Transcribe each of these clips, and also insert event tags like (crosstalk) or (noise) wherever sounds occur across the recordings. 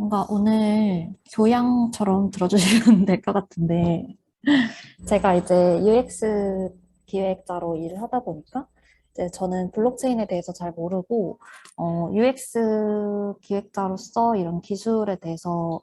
뭔가 오늘 교양처럼 들어주시면 (laughs) 될 것 같은데, 제가 이제 UX 기획자로 일을 하다 보니까, 이제 저는 블록체인에 대해서 잘 모르고, 어, UX 기획자로서 이런 기술에 대해서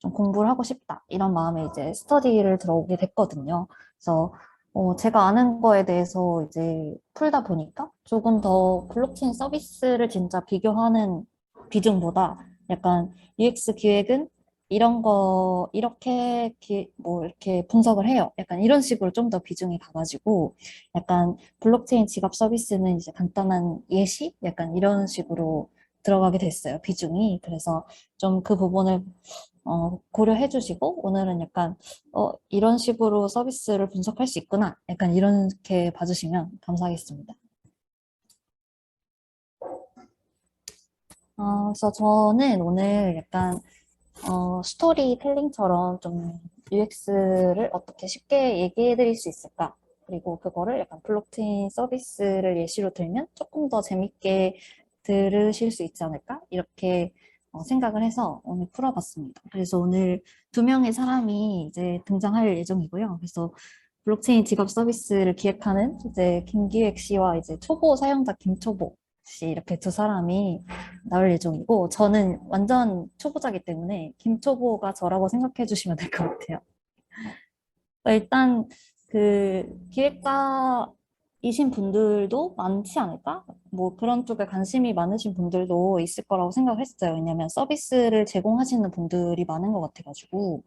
좀 공부를 하고 싶다. 이런 마음에 이제 스터디를 들어오게 됐거든요. 그래서 어, 제가 아는 거에 대해서 이제 풀다 보니까 조금 더 블록체인 서비스를 진짜 비교하는 비중보다 약간 UX 기획은 이런 거 이렇게 기, 뭐 이렇게 분석을 해요. 약간 이런 식으로 좀 더 비중이 가가지고 약간 블록체인 지갑 서비스는 이제 간단한 예시 약간 이런 식으로 들어가게 됐어요. 비중이. 그래서 좀 그 부분을 어, 고려해 주시고 오늘은 약간 어, 이런 식으로 서비스를 분석할 수 있구나. 약간 이렇게 봐주시면 감사하겠습니다. 어, 그래서 저는 오늘 약간 어, 스토리텔링처럼 좀 UX를 어떻게 쉽게 얘기해 드릴 수 있을까? 그리고 그거를 약간 블록체인 서비스를 예시로 들면 조금 더 재밌게 들으실 수 있지 않을까? 이렇게 어, 생각을 해서 오늘 풀어봤습니다. 그래서 오늘 두 명의 사람이 이제 등장할 예정이고요. 그래서 블록체인 직업 서비스를 기획하는 이제 김기획 씨와 이제 초보 사용자 김초보 씨 이렇게 두 사람이 나올 예정이고 저는 완전 초보자기 때문에 김초보가 저라고 생각해 주시면 될 것 같아요. 일단 그 기획자이신 분들도 많지 않을까? 뭐 그런 쪽에 관심이 많으신 분들도 있을 거라고 생각을 했어요. 왜냐면 서비스를 제공하시는 분들이 많은 것 같아가지고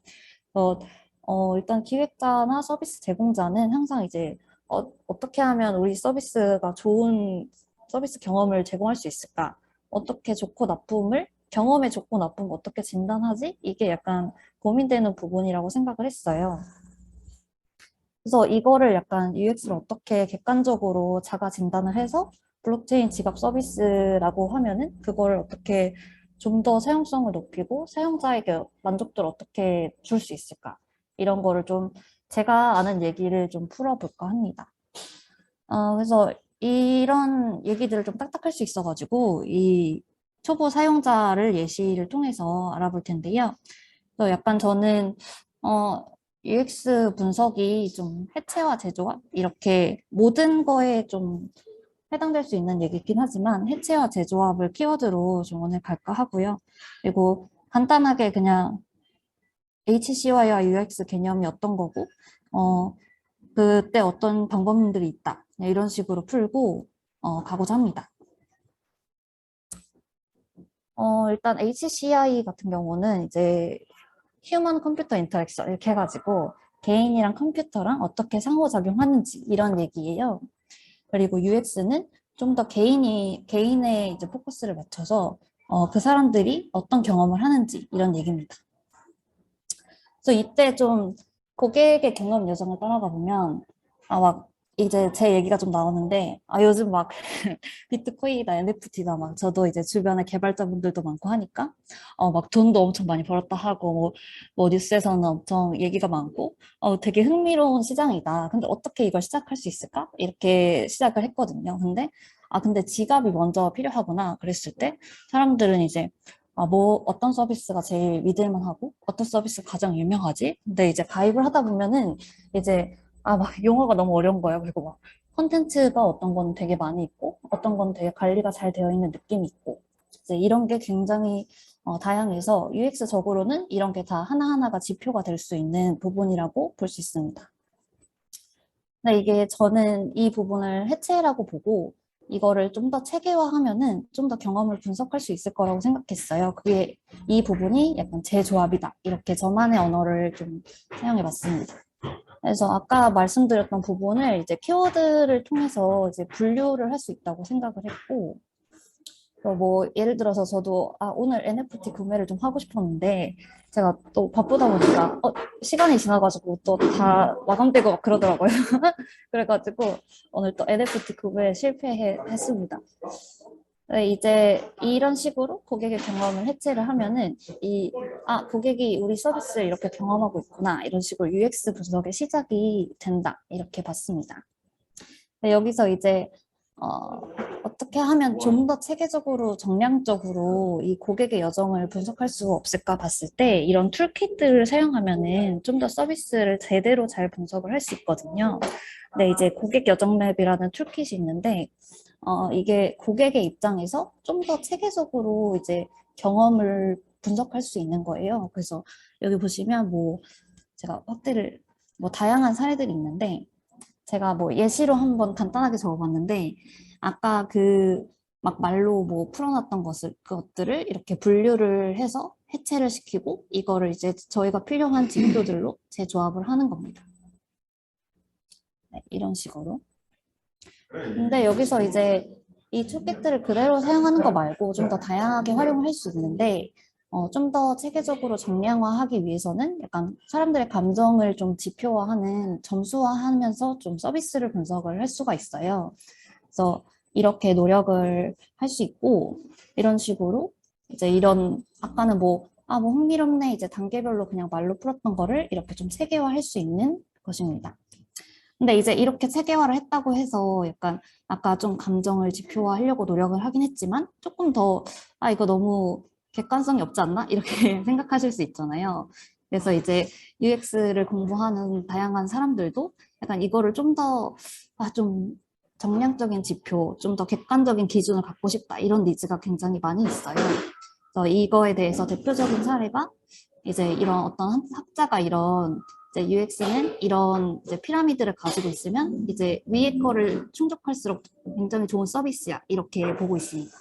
어, 어, 일단 기획자나 서비스 제공자는 항상 이제 어, 어떻게 하면 우리 서비스가 좋은 서비스 경험을 제공할 수 있을까? 어떻게 좋고 나쁨을 경험의 좋고 거 어떻게 진단하지? 이게 약간 고민되는 부분이라고 생각을 했어요. 그래서 이거를 약간 UX를 어떻게 객관적으로 자가 진단을 해서 블록체인 지갑 서비스라고 하면은 그걸 어떻게 좀 더 사용성을 높이고 사용자에게 만족도를 어떻게 줄 수 있을까? 이런 거를 좀 제가 아는 얘기를 좀 풀어볼까 합니다. 어, 그래서 이런 얘기들을 좀 딱딱할 수 있어가지고 이 초보 사용자를 예시를 통해서 알아볼 텐데요. 그래서 약간 저는 어, UX 분석이 좀 해체와 제조합 이렇게 모든 거에 좀 해당될 수 있는 얘기긴 하지만 해체와 제조합을 키워드로 좀 오늘 갈까 하고요. 그리고 간단하게 그냥 HCY와 UX 개념이 어떤 거고 어, 그때 어떤 방법들이 있다. 네, 이런 식으로 풀고 어, 가고자 합니다. 어, 일단 HCI 같은 경우는 이제 휴먼 컴퓨터 인터랙션 이렇게 해가지고 개인이랑 컴퓨터랑 어떻게 상호작용하는지 이런 얘기예요. 그리고 UX는 좀 더 개인이 개인의 이제 포커스를 맞춰서 어, 그 사람들이 어떤 경험을 하는지 이런 얘기입니다. 그래서 이때 좀 고객의 경험 여정을 따라가 보면 아막 이제 제 얘기가 좀 나오는데 아 요즘 막 (laughs) 비트코인이나 NFT다 막 저도 이제 주변에 개발자분들도 많고 하니까 어 막 돈도 엄청 많이 벌었다 하고 뭐, 뭐 뉴스에서는 엄청 얘기가 많고 어 되게 흥미로운 시장이다. 근데 어떻게 이걸 시작할 수 있을까? 이렇게 시작을 했거든요. 근데 아 근데 지갑이 먼저 필요하구나 그랬을 때 사람들은 이제 아, 뭐, 어떤 서비스가 제일 믿을만 하고, 어떤 서비스가 가장 유명하지? 근데 이제 가입을 하다 보면은, 이제 아, 막 용어가 너무 어려운 거예요. 그리고 막 컨텐츠가 어떤 건 되게 많이 있고 어떤 건 되게 관리가 잘 되어 있는 느낌이 있고 이제 이런 게 굉장히 어, 다양해서 UX적으로는 이런 게 다 하나하나가 지표가 될 수 있는 부분이라고 볼 수 있습니다. 근데 이게 저는 이 부분을 해체라고 보고 이거를 좀 더 체계화하면은 좀 더 경험을 분석할 수 있을 거라고 생각했어요. 그게 이 부분이 약간 제 조합이다. 이렇게 저만의 언어를 좀 사용해 봤습니다. 그래서 아까 말씀드렸던 부분을 이제 키워드를 통해서 이제 분류를 할 수 있다고 생각을 했고, 뭐 예를 들어서 저도 아 오늘 NFT 구매를 좀 하고 싶었는데 제가 또 바쁘다 보니까 어, 시간이 지나가지고 또 다 마감되고 막 그러더라고요. (laughs) 그래가지고 오늘 또 NFT 구매에 실패했습니다. 네, 이제 이런 식으로 고객의 경험을 해체를 하면은 이, 아, 고객이 우리 서비스를 이렇게 경험하고 있구나. 이런 식으로 UX 분석의 시작이 된다. 이렇게 봤습니다. 네, 여기서 이제, 어, 어떻게 하면 좀 더 체계적으로 정량적으로 이 고객의 여정을 분석할 수 없을까 봤을 때 이런 툴킷들을 사용하면은 좀 더 서비스를 제대로 잘 분석을 할 수 있거든요. 근데 이제 고객 여정 맵이라는 툴킷이 있는데 어, 이게 고객의 입장에서 좀 더 체계적으로 이제 경험을 분석할 수 있는 거예요. 그래서 여기 보시면 뭐 제가 확대를 뭐 다양한 사례들이 있는데 제가 뭐 예시로 한번 간단하게 적어봤는데 아까 그 막 말로 뭐 풀어놨던 것을 그것들을 이렇게 분류를 해서 해체를 시키고 이거를 이제 저희가 필요한 징표들로 (clears throat) 재조합을 하는 겁니다. 네, 이런 식으로. 근데 여기서 이제 이 툴kit들을 그대로 사용하는 거 말고 좀 더 다양하게 활용을 할 수 있는데 어, 좀 더 체계적으로 정량화하기 위해서는 약간 사람들의 감정을 좀 지표화하는 점수화하면서 좀 서비스를 분석을 할 수가 있어요. 그래서 이렇게 노력을 할 수 있고 이런 식으로 이제 이런 아까는 뭐 아, 뭐 흥미롭네 이제 단계별로 그냥 말로 풀었던 거를 이렇게 좀 체계화할 수 있는 것입니다. 근데 이제 이렇게 체계화를 했다고 해서 약간 아까 좀 감정을 지표화하려고 노력을 하긴 했지만 조금 더 아 이거 너무 객관성이 없지 않나? 이렇게 (laughs) 생각하실 수 있잖아요. 그래서 이제 UX를 공부하는 다양한 사람들도 약간 이거를 좀더 아, 좀 정량적인 지표, 좀 더 객관적인 기준을 갖고 싶다 이런 니즈가 굉장히 많이 있어요. 그래서 이거에 대해서 대표적인 사례가 이제 이런 어떤 한- 학자가 이런 이제 UX는 이런 이제 피라미드를 가지고 있으면 이제 위에 거를 충족할수록 굉장히 좋은 서비스야 이렇게 보고 있습니다.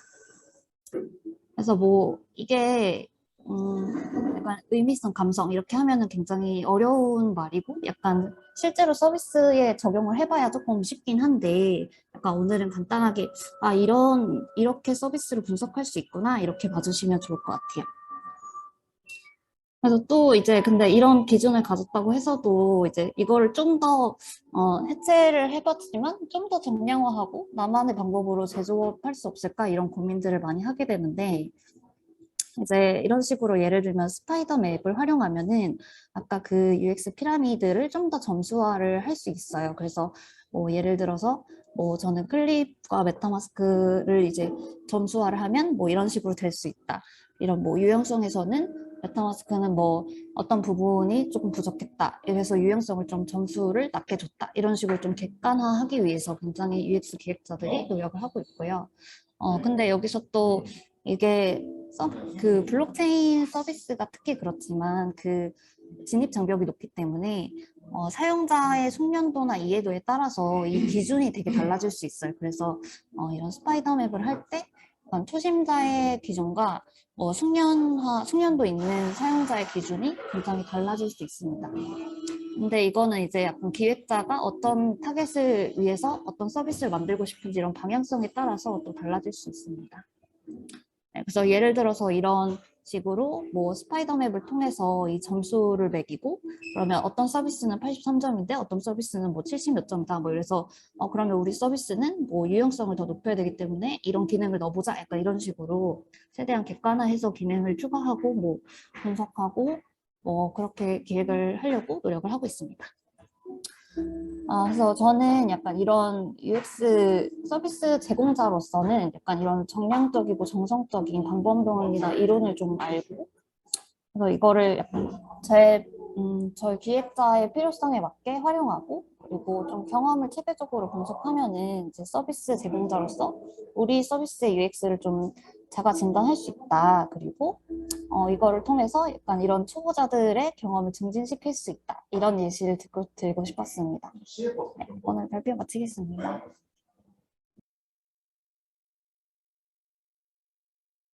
그래서 뭐 이게 음 약간 의미성 감성 이렇게 하면은 굉장히 어려운 말이고 약간 실제로 서비스에 적용을 해봐야 조금 쉽긴 한데 약간 오늘은 간단하게 아 이런 이렇게 서비스를 분석할 수 있구나 이렇게 봐주시면 좋을 것 같아요. 그래서 또 이제 근데 이런 기준을 가졌다고 해서도 이제 이거를 좀 더 어, 해체를 해봤지만 좀 더 정량화하고 나만의 방법으로 제조할 수 없을까 이런 고민들을 많이 하게 되는데 이제 이런 식으로 예를 들면 스파이더 맵을 활용하면은 아까 그 UX 피라미드를 좀 더 점수화를 할 수 있어요. 그래서 뭐 예를 들어서 뭐 저는 클립과 메타마스크를 이제 점수화를 하면 뭐 이런 식으로 될 수 있다. 이런 뭐 유형성에서는 메타마스크는 뭐 어떤 부분이 조금 부족했다. 그래서 유형성을 좀 점수를 낮게 줬다. 이런 식으로 좀 객관화하기 위해서 굉장히 UX 기획자들이 노력을 하고 있고요. 어, 근데 여기서 또 이게 서, 그 블록체인 서비스가 특히 그렇지만 그 진입 장벽이 높기 때문에 어, 사용자의 숙련도나 이해도에 따라서 이 기준이 되게 달라질 수 있어요. 그래서 어, 이런 스파이더 맵을 할 때 초심자의 기준과 뭐 숙련화, 숙련도 있는 사용자의 기준이 굉장히 달라질 수 있습니다. 근데 이거는 이제 약간 기획자가 어떤 타겟을 위해서 어떤 서비스를 만들고 싶은지 이런 방향성에 따라서 또 달라질 수 있습니다. 네, 그래서 예를 들어서 이런 식으로 뭐 스파이더맵을 통해서 이 점수를 매기고 그러면 어떤 서비스는 83점인데 어떤 서비스는 뭐 70 몇 점이다 뭐 이래서 어 그러면 우리 서비스는 뭐 유용성을 더 높여야 되기 때문에 이런 기능을 넣어보자 약간 이런 식으로 최대한 객관화해서 기능을 추가하고 뭐 분석하고 뭐 그렇게 기획을 하려고 노력을 하고 있습니다. 아, 그래서 저는 약간 이런 UX 서비스 제공자로서는 약간 이런 정량적이고 정성적인 방법론이나 이론을 좀 알고 그래서 이거를 약간 제 음, 저희 기획자의 필요성에 맞게 활용하고 그리고 좀 경험을 체계적으로 분석하면은 이제 서비스 제공자로서 우리 서비스의 UX를 좀 자가 진단할 수 있다. 그리고 어, 이거를 통해서 약간 이런 초보자들의 경험을 증진시킬 수 있다. 이런 예시를 듣고, 들고 싶었습니다. 네, 오늘 발표 마치겠습니다.